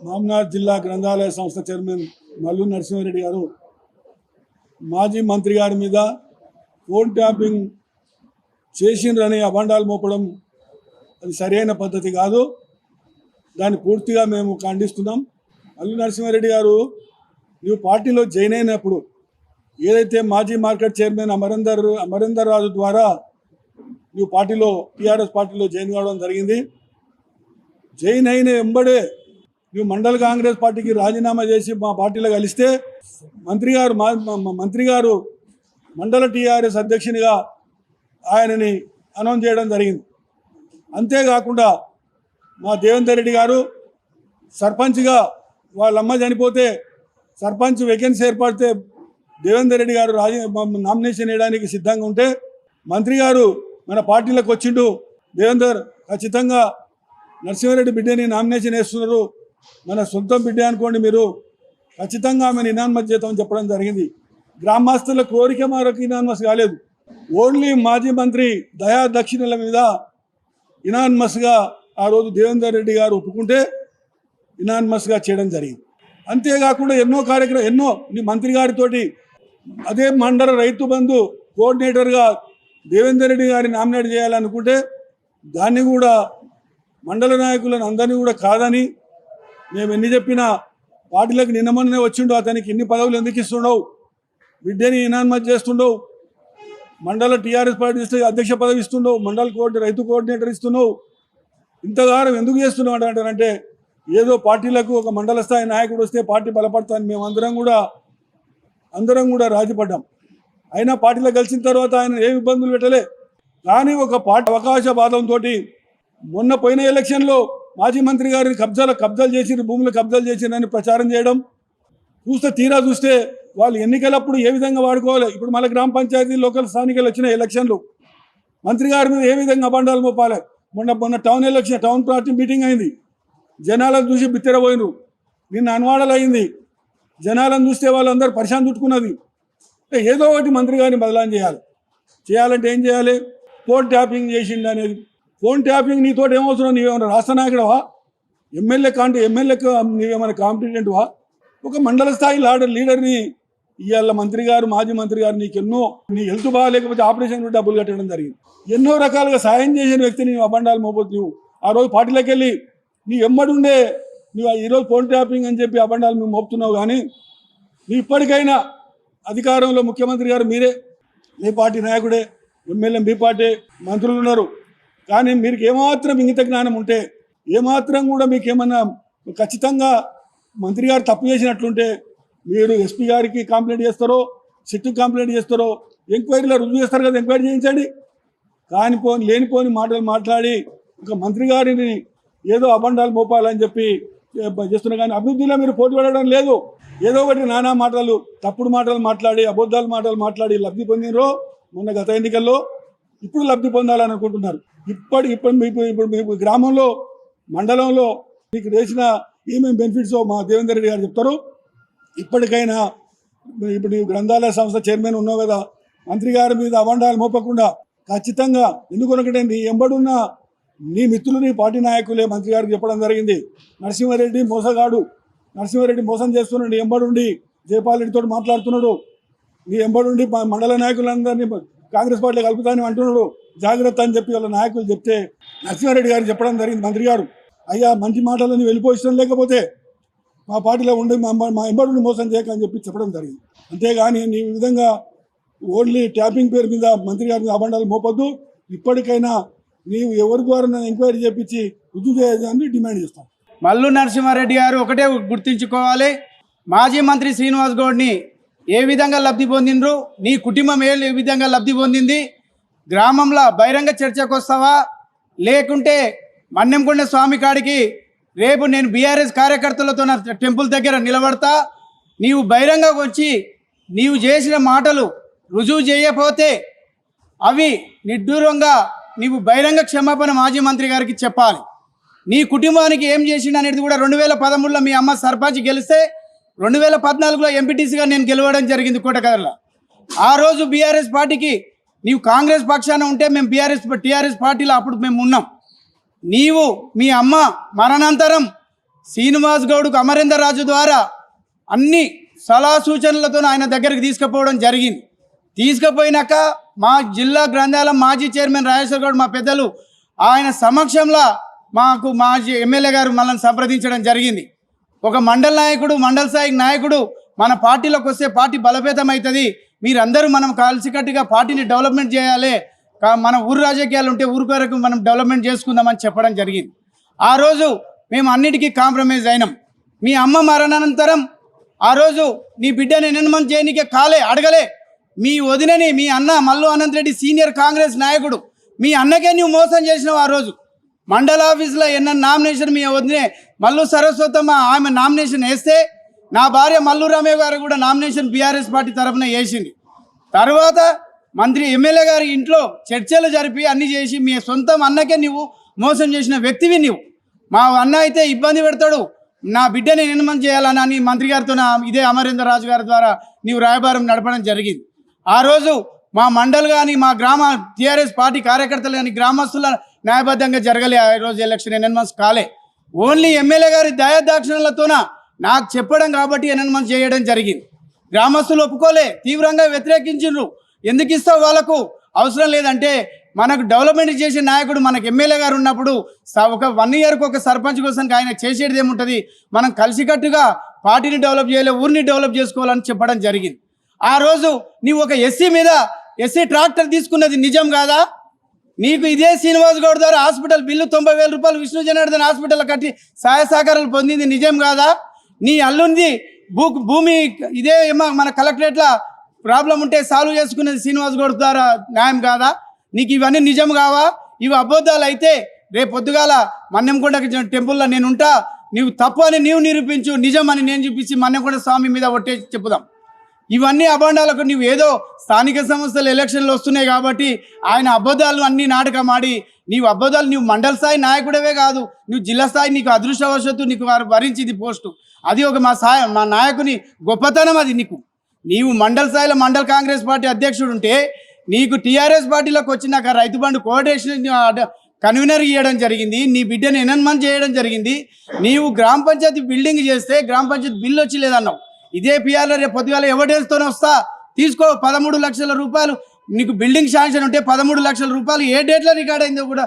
మామనార్ జిల్లా గ్రంథాలయ సంస్థ చైర్మన్ మల్లు నరసింహారెడ్డి గారు మాజీ మంత్రి గారి మీద ఫోన్ ట్యాపింగ్ చేసిండ్రని అభండాలు మోపడం అది సరైన పద్ధతి కాదు. దాన్ని పూర్తిగా మేము ఖండిస్తున్నాం. మల్లు నరసింహారెడ్డి గారు నువ్వు పార్టీలో జాయిన్ అయినప్పుడు ఏదైతే మాజీ మార్కెట్ చైర్మన్ అమరేందర్ అమరేందర్ రాజు ద్వారా నువ్వు పార్టీలో టీఆర్ఎస్ పార్టీలో జాయిన్ కావడం జరిగింది. జైన్ అయిన వెంబడే నువ్వు మండల కాంగ్రెస్ పార్టీకి రాజీనామా చేసి మా పార్టీలో కలిస్తే మంత్రి గారు మా మంత్రి గారు మండల టీఆర్ఎస్ అధ్యక్షునిగా ఆయనని అనౌన్స్ చేయడం జరిగింది. అంతేకాకుండా మా దేవేందర్ రెడ్డి గారు సర్పంచ్గా వాళ్ళమ్మ చనిపోతే సర్పంచ్ వేకెన్సీ ఏర్పడితే దేవేందర్ రెడ్డి గారు రాజీ నామినేషన్ వేయడానికి సిద్ధంగా ఉంటే మంత్రి గారు మన పార్టీలకు వచ్చిండు. దేవేందర్ ఖచ్చితంగా నరసింహారెడ్డి బిడ్డని నామినేషన్ వేస్తున్నారు. మన సొంతం బిడ్డ అనుకోండి మీరు. ఖచ్చితంగా ఆమెను ఇనాన్మస్ చేద్దామని చెప్పడం జరిగింది. గ్రామస్తుల కోరిక మరొక ఇనాన్మస్ కాలేదు. ఓన్లీ మాజీ మంత్రి దయా దక్షిణల మీద ఇనాన్మస్గా ఆ రోజు దేవేందర్ రెడ్డి గారు ఒప్పుకుంటే ఇనాన్మస్గా చేయడం జరిగింది. అంతేకాకుండా ఎన్నో కార్యక్రమం ఎన్నో నీ మంత్రి గారితోటి అదే మండల రైతు బంధు కోఆర్డినేటర్గా దేవేందర్ రెడ్డి గారిని నామినేట్ చేయాలనుకుంటే దాన్ని కూడా మండల నాయకులను అందరినీ కూడా కాదని మేము ఎన్ని చెప్పినా పార్టీలకు నిన్న మొన్ననే వచ్చిండు అతనికి ఇన్ని పదవులు ఎందుకు ఇస్తుండవు బిడ్డని ఇనాన్మతి చేస్తుండవు మండల టీఆర్ఎస్ పార్టీ అధ్యక్ష పదవి ఇస్తుండవు మండల కోర్టు రైతు కోఆర్డినేటర్ ఇస్తున్నావు. ఇంతగానం ఎందుకు చేస్తున్నావు అంటారంటే ఏదో పార్టీలకు ఒక మండల స్థాయి నాయకుడు వస్తే పార్టీ బలపడతాను మేము అందరం కూడా అందరం కూడా రాజీపడ్డాం. అయినా పార్టీలో కలిసిన తర్వాత ఆయన ఏ ఇబ్బందులు పెట్టలే. కానీ ఒక పార్టీ అవకాశ బాధంతో మొన్న పోయిన ఎలక్షన్లో మాజీ మంత్రి గారిని కబ్జాలు కబ్జాలు చేసి భూములు కబ్జాలు చేసిరని ప్రచారం చేయడం. చూస్తే తీరా చూస్తే వాళ్ళు ఎన్నికలప్పుడు ఏ విధంగా వాడుకోవాలి? ఇప్పుడు మళ్ళీ గ్రామ పంచాయతీ లోకల్ స్థానికలు వచ్చిన ఎలక్షన్లు. మంత్రి గారి మీద ఏ విధంగా అబండాలు మోపాలి? మొన్న మొన్న town election town party meeting అయింది. జనాలను చూసి బిత్తరపోయినరు నిన్న అనువాడలు అయింది. జనాలను చూస్తే వాళ్ళందరూ పరిశాంతి చుట్టుకున్నది. ఏదో ఒకటి మంత్రి గారిని బదలాం చేయాలి. చేయాలంటే ఏం చేయాలి? ఫోన్ ట్యాపింగ్ చేసిండు అనేది ఫోన్ ట్యాపింగ్ నీతో ఏమవసరం? నీవేమైనా రాష్ట్ర నాయకుడవా? ఎమ్మెల్యే కాంటే ఎమ్మెల్యేకి నీవేమైనా కాంపిటెంట్వా ఒక మండల స్థాయి లీడర్ లీడర్ని ఇవాళ మంత్రి గారు మాజీ మంత్రి గారు నీకు ఎన్నో నీ హెల్త్ బాగాలేకపోతే ఆపరేషన్ కూడా డబ్బులు కట్టడం జరిగింది. ఎన్నో రకాలుగా సాయం చేసిన వ్యక్తిని నువ్వు అబండాలు మోపోతు నువ్వు ఆ రోజు పార్టీలోకి వెళ్ళి నీ ఎమ్మడుండే నువ్వు ఈరోజు ఫోన్ ట్యాపింగ్ అని చెప్పి అబండాలు నువ్వు మోపుతున్నావు కానీ నీ ఇప్పటికైనా అధికారంలో ముఖ్యమంత్రి గారు మీరే. మీ పార్టీ నాయకుడే? ఎమ్మెల్యే మీ పార్టీ? మంత్రులు ఉన్నారు కానీ మీరు ఏమాత్రం ఇంగిత జ్ఞానం ఉంటే ఏమాత్రం కూడా మీకు ఏమన్నా ఖచ్చితంగా మంత్రి గారు తప్పు చేసినట్లుంటే మీరు ఎస్పీ గారికి కంప్లైంట్ చేస్తారో సిట్టు కంప్లైంట్ చేస్తారో ఎంక్వైరీలో రుజువు చేస్తారు కదా ఎంక్వైరీ చేయించండి. కానిపోని లేనిపోని మాటలు మాట్లాడి ఒక మంత్రి గారిని ఏదో అబండాలు మోపాలని చెప్పి చేస్తున్నా కానీ అభివృద్ధిలో మీరు పోటీ పడడం లేదు. ఏదో ఒకటి నానా మాటలు తప్పుడు మాటలు మాట్లాడి అబద్ధాలు మాటలు మాట్లాడి లబ్ధి పొందినరో మొన్న గత ఎన్నికల్లో ఇప్పుడు లబ్ధి పొందాలని అనుకుంటున్నారు ఇప్పటి ఇప్పుడు మీకు ఇప్పుడు మీకు గ్రామంలో మండలంలో మీకు వేసిన ఏమేమి బెనిఫిట్స్ మా దేవేందర్ రెడ్డి గారు చెప్తారు? ఇప్పటికైనా ఇప్పుడు నీవు గ్రంథాలయ సంస్థ చైర్మన్ ఉన్నావు కదా మంత్రి గారి మీద అవండాలు మోపకుండా ఖచ్చితంగా ఎందుకొనకంటే నీ ఎంబడున్న నీ మిత్రులు నీ పార్టీ నాయకులే మంత్రి గారికి చెప్పడం జరిగింది. నరసింహారెడ్డి మోసగాడు. నరసింహారెడ్డి మోసం చేస్తున్నాడు. నీ ఎంబడుండి జయపాల్ రెడ్డితో మాట్లాడుతున్నాడు. నీ ఎంబడుండి మండల నాయకులందరినీ కాంగ్రెస్ పార్టీలో కలుపుతానని అంటున్నాడు. జాగ్రత్త అని చెప్పి వాళ్ళ నాయకులు చెప్తే నరసింహారెడ్డి గారు చెప్పడం జరిగింది మంత్రి గారు. అయ్యా మంచి మాటలని వెళ్ళిపోయిస్తాం లేకపోతే మా పార్టీలో ఉండి మా మా ఎంబడుని మోసం చేయకని చెప్పి చెప్పడం జరిగింది. అంతేగాని నీ ఈ విధంగా ఓన్లీ ట్యాపింగ్ పేరు మీద మంత్రి గారి మీద అబండాలు మోపొద్దు. ఇప్పటికైనా నీవు ఎవరి ద్వారా నన్ను ఎంక్వైరీ చేపించి రుజువు చేయాలని డిమాండ్ చేస్తాం. మల్లు నరసింహారెడ్డి గారు ఒకటే గుర్తించుకోవాలి. మాజీ మంత్రి శ్రీనివాస్ గౌడ్ని ఏ విధంగా లబ్ధి పొందిండ్రు? నీ కుటుంబం ఏ ఏ విధంగా లబ్ధి పొందింది? గ్రామంలో బహిరంగ చర్చకు వస్తావా? లేకుంటే మన్నెంకొండ స్వామి కాడికి రేపు నేను బీఆర్ఎస్ కార్యకర్తలతో నా టెంపుల్ దగ్గర నిలబడతా. నీవు బహిరంగ వచ్చి నీవు చేసిన మాటలు రుజువు చేయకపోతే అవి నిడ్డూరంగా నీవు బహిరంగ క్షమాపణ మాజీ మంత్రి గారికి చెప్పాలి. నీ కుటుంబానికి ఏం చేసిండు అనేది కూడా రెండు వేల పదమూడులో మీ అమ్మ సర్పంచ్ గెలిస్తే రెండు వేల పద్నాలుగులో ఎంపీటీసీగా నేను గెలవడం జరిగింది కోటకర్ల ఆ రోజు బీఆర్ఎస్ పార్టీకి నీవు కాంగ్రెస్ పక్షాన ఉంటే మేము బీఆర్ఎస్ టీఆర్ఎస్ పార్టీలో అప్పుడు మేము ఉన్నాం. నీవు మీ అమ్మ మరణాంతరం శ్రీనివాస్ గౌడ్కు అమరేందర్ రాజు ద్వారా అన్ని సలహా సూచనలతో ఆయన దగ్గరికి తీసుకుపోవడం జరిగింది. తీసుకుపోయినాక మా జిల్లా గ్రంథాలయం మాజీ చైర్మన్ రాజేశ్వర్ గౌడ్ మా పెద్దలు ఆయన సమక్షంలో మాకు మాజీ ఎమ్మెల్యే గారు మనల్ని సంప్రదించడం జరిగింది. ఒక మండల నాయకుడు మండల స్థాయి నాయకుడు మన పార్టీలోకి వస్తే పార్టీ బలోపేతం అవుతుంది మీరందరూ మనం కలిసికట్టుగా పార్టీని డెవలప్మెంట్ చేయాలి. కా- మన ఊరు రాజకీయాలు ఉంటే ఊరు కొరకు మనం డెవలప్మెంట్ చేసుకుందామని చెప్పడం జరిగింది. ఆ రోజు మేము అన్నిటికీ కాంప్రమైజ్ అయినాం. మీ అమ్మ మరణానంతరం ఆ రోజు నీ బిడ్డని నిర్మాణం చేయనికే కాలే అడగలే. మీ వదినని మీ అన్న మల్లు అనంత్ రెడ్డి సీనియర్ కాంగ్రెస్ నాయకుడు మీ అన్నకే నువ్వు మోసం చేసినావు ఆ రోజు. మండల ఆఫీస్లో ఎన్న నామినేషన్ మీ వదినే మల్లు సరస్వతమ్మ ఆమె నామినేషన్ వేస్తే నా భార్య మల్లు రామయ్య గారు కూడా నామినేషన్ బీఆర్ఎస్ పార్టీ తరఫున వేసింది. తర్వాత మంత్రి ఎమ్మెల్యే గారి ఇంట్లో చర్చలు జరిపి అన్ని చేసి మీ సొంతం అన్నకే నువ్వు మోసం చేసిన వ్యక్తివి నువ్వు మా అన్న అయితే ఇబ్బంది పెడతాడు. నా బిడ్డని నిర్మం చేయాలని అని మంత్రి గారితో నా ఇదే అమరేంద్ర రాజు గారి ద్వారా నీవు రాయబారం నడపడం జరిగింది. ఆ రోజు మా మండల్ కానీ మా గ్రామ టీఆర్ఎస్ పార్టీ కార్యకర్తలు కానీ గ్రామస్తుల న్యాయబద్ధంగా జరగలే ఆ రోజు ఎలక్షన్ ఎన్ఎన్మన్స్ కాలే. ఓన్లీ ఎమ్మెల్యే గారి దయాదాక్షిణలతోన నాకు చెప్పడం కాబట్టి ఎన్ఎన్మన్స్ చేయడం జరిగింది. గ్రామస్తులు ఒప్పుకోలే తీవ్రంగా వ్యతిరేకించిండ్రు. ఎందుకు ఇస్తావు వాళ్ళకు? అవసరం లేదంటే మనకు డెవలప్మెంట్ చేసే నాయకుడు మనకు ఎమ్మెల్యే గారు ఉన్నప్పుడు ఒక వన్ ఇయర్కి ఒక సర్పంచ్ కోసం ఆయన చేసేది ఏముంటుంది? మనం కలిసికట్టుగా పార్టీని డెవలప్ చేయాలి ఊరిని డెవలప్ చేసుకోవాలని చెప్పడం జరిగింది. ఆ రోజు నీవు ఒక ఎస్సీ మీద ఎస్సీ ట్రాక్టర్ తీసుకున్నది నిజం కాదా? నీకు ఇదే శ్రీనివాస్ గౌడ్ ద్వారా హాస్పిటల్ బిల్లు తొంభై వేల రూపాయలు విష్ణు జనార్దన్ హాస్పిటల్ కట్టి సహాయ సహకారాలు పొందింది నిజం కాదా? నీ అల్లుంది భూ భూమి ఇదే మన కలెక్టరేట్ల ప్రాబ్లం ఉంటే సాల్వ్ చేసుకునేది శ్రీనివాస్ గౌడ్ ద్వారా న్యాయం కాదా? నీకు ఇవన్నీ నిజం కావా? ఇవి అబద్ధాలు అయితే రేపు పొద్దుగాల మన్నెంకొండ టెంపుల్లో నేను ఉంటా నీవు తప్పు అని నీవు నిరూపించు నిజం అని నేను చూపించి మన్నెంకొండ స్వామి మీద ఒట్టేసి చెప్పుదాం. ఇవన్నీ అభాండాలకు నువ్వు ఏదో స్థానిక సంస్థలు ఎలక్షన్లు వస్తున్నాయి కాబట్టి ఆయన అబద్ధాలు అన్ని నాటకం ఆడి నీవు అబద్ధాలు నీవు మండల స్థాయి నాయకుడవే కాదు నువ్వు జిల్లా స్థాయి నీకు అదృష్టవశత్తు నీకు వారు భరించింది పోస్టు. అది ఒక మా సాయం మా నాయకుని గొప్పతనం అది నీకు. నీవు మండల స్థాయిలో మండల కాంగ్రెస్ పార్టీ అధ్యక్షుడు ఉంటే నీకు టీఆర్ఎస్ పార్టీలోకి వచ్చినాక రైతు బంధు కోఆర్డినేషన్ కన్వీనర్ ఇవ్వడం జరిగింది నీ బిడ్డను ఎనన్మన్ చేయడం జరిగింది. నీవు గ్రామ పంచాయతీ బిల్డింగ్ చేస్తే గ్రామ పంచాయతీ బిల్లు వచ్చి లేదన్నావు. ఇదే పిఆర్లో రేపు పొద్దుగాల ఎవడేస్తూనే వస్తా? తీసుకో పదమూడు లక్షల రూపాయలు. నీకు బిల్డింగ్ శాంక్షన్ ఉంటే పదమూడు లక్షల రూపాయలు. ఏ డేట్లో రికార్డ్ అయిందో కూడా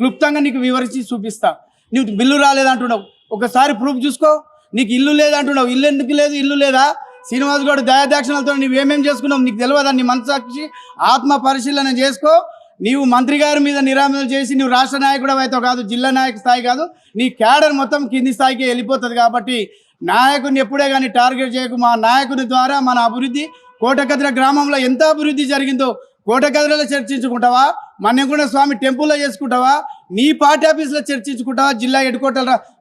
క్లుప్తంగా నీకు వివరించి చూపిస్తా. నీకు బిల్లు రాలేదంటున్నావు. ఒకసారి ప్రూఫ్ చూసుకో. నీకు ఇల్లు లేదంటున్నావు. ఇల్లు ఎందుకు లేదు? ఇల్లు లేదా? శ్రీనివాస్ గౌడ్ దయాదాక్షిణలతో నువ్వు ఏమేమి చేసుకున్నావు? నీకు తెలియదా నీ మనసాక్షి ఆత్మ పరిశీలన చేసుకో. నీవు మంత్రి గారి మీద నిరామణ చేసి నువ్వు రాష్ట్ర నాయకుడు అయితే కాదు జిల్లా నాయక స్థాయి కాదు. నీ క్యాడర్ మొత్తం కింది స్థాయికి వెళ్ళిపోతుంది కాబట్టి నాయకుని ఎప్పుడే కానీ టార్గెట్ చేయకు మా నాయకుని ద్వారా మన అభివృద్ధి కోటకద్ర గ్రామంలో ఎంత అభివృద్ధి జరిగిందో కోటకద్రలో చర్చించుకుంటావా? మన్నెంకొండ స్వామి టెంపుల్లో చేసుకుంటావా? నీ పార్టీ ఆఫీస్లో చర్చించుకుంటావా? జిల్లా హెడ్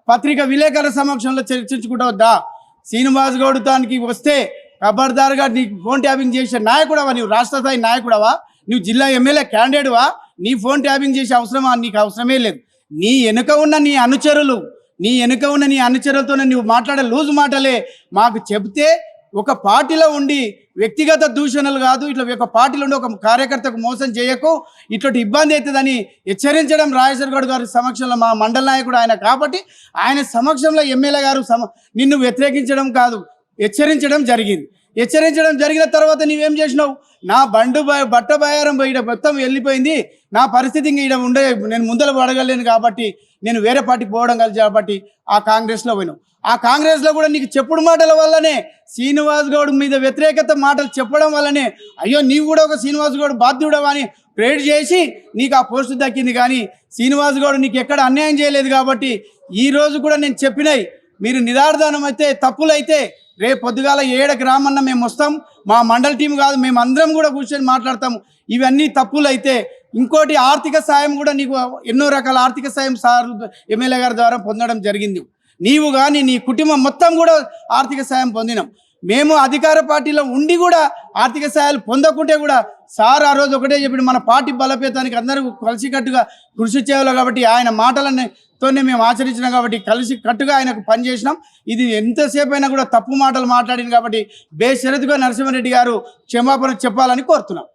పత్రిక విలేకరుల సమక్షంలో చర్చించుకుంటావా? దా శ్రీనివాస్ గౌడ్ దానికి వస్తే కబర్దారుగా నీకు ఫోన్ ట్యాపింగ్ చేసే నాయకుడవా నీవు? రాష్ట్ర స్థాయి నాయకుడవా? నువ్వు జిల్లా ఎమ్మెల్యే క్యాండిడేట్వా? నీ ఫోన్ ట్యాపింగ్ చేసే అవసరమా? నీకు అవసరమే లేదు. నీ వెనుక ఉన్న నీ అనుచరులు నీ వెనుక ఉన్న నీ అనుచరులతో నువ్వు మాట్లాడే లూజు మాటలే. మాకు చెబితే ఒక పార్టీలో ఉండి వ్యక్తిగత దూషణలు కాదు ఇట్లా ఒక పార్టీలో ఉండి ఒక కార్యకర్తకు మోసం చేయకు ఇట్లాంటి ఇబ్బంది అవుతుందని హెచ్చరించడం రాజేశ్వర్ గౌడ్ గారి సమక్షంలో మా మండల నాయకుడు ఆయన కాబట్టి ఆయన సమక్షంలో ఎమ్మెల్యే గారు సమ నిన్ను వ్యతిరేకించడం కాదు హెచ్చరించడం జరిగింది. హెచ్చరించడం జరిగిన తర్వాత నువ్వేం చేసినావు? నా బండు బట్ట బయారం ఈడ మొత్తం వెళ్ళిపోయింది. నా పరిస్థితి ఇంక ఈడ ఉండే నేను ముందర పడగలేను కాబట్టి నేను వేరే పార్టీకి పోవడం కలిసి కాబట్టి ఆ కాంగ్రెస్లో పోయినావు. ఆ కాంగ్రెస్లో కూడా నీకు చెప్పుడు మాటల వల్లనే శ్రీనివాస్ గౌడ్ మీద వ్యతిరేకత మాటలు చెప్పడం వల్లనే అయ్యో నీవు కూడా ఒక శ్రీనివాస్ గౌడ్ బాధ్యుడవా అని ప్రేడ్ చేసి నీకు ఆ పోస్టు దక్కింది. కానీ శ్రీనివాస్ గౌడ్ నీకు ఎక్కడ అన్యాయం చేయలేదు కాబట్టి ఈ రోజు కూడా నేను చెప్పినాయి మీరు నిరాధానం అయితే తప్పులైతే రేపు పొద్దుగాల ఏడకి రామన్న మేము వస్తాం మా మండల టీం కాదు మేము అందరం కూడా కూర్చొని మాట్లాడతాం. ఇవన్నీ తప్పులు అయితే ఇంకోటి ఆర్థిక సాయం కూడా నీకు ఎన్నో రకాల ఆర్థిక సాయం సార్ ఎమ్మెల్యే గారి ద్వారా పొందడం జరిగింది. నీవు కానీ నీ కుటుంబం మొత్తం కూడా ఆర్థిక సాయం పొందినాం. మేము అధికార పార్టీలో ఉండి కూడా ఆర్థిక సాయాలు పొందకుంటే కూడా సార్ ఆ రోజు ఒకటే చెప్పి మన పార్టీ బలపేతానికి అందరూ కలిసికట్టుగా కృషి చేయాలి కాబట్టి ఆయన మాటలని తోనే మేము ఆచరించినాం కాబట్టి కలిసి కట్టుగా ఆయనకు పనిచేసినాం ఇది ఎంతసేపు అయినా కూడా తప్పు మాటలు మాట్లాడింది కాబట్టి బేషరతుగా నరసింహారెడ్డి గారు క్షమాపణ చెప్పాలని కోరుతున్నాం.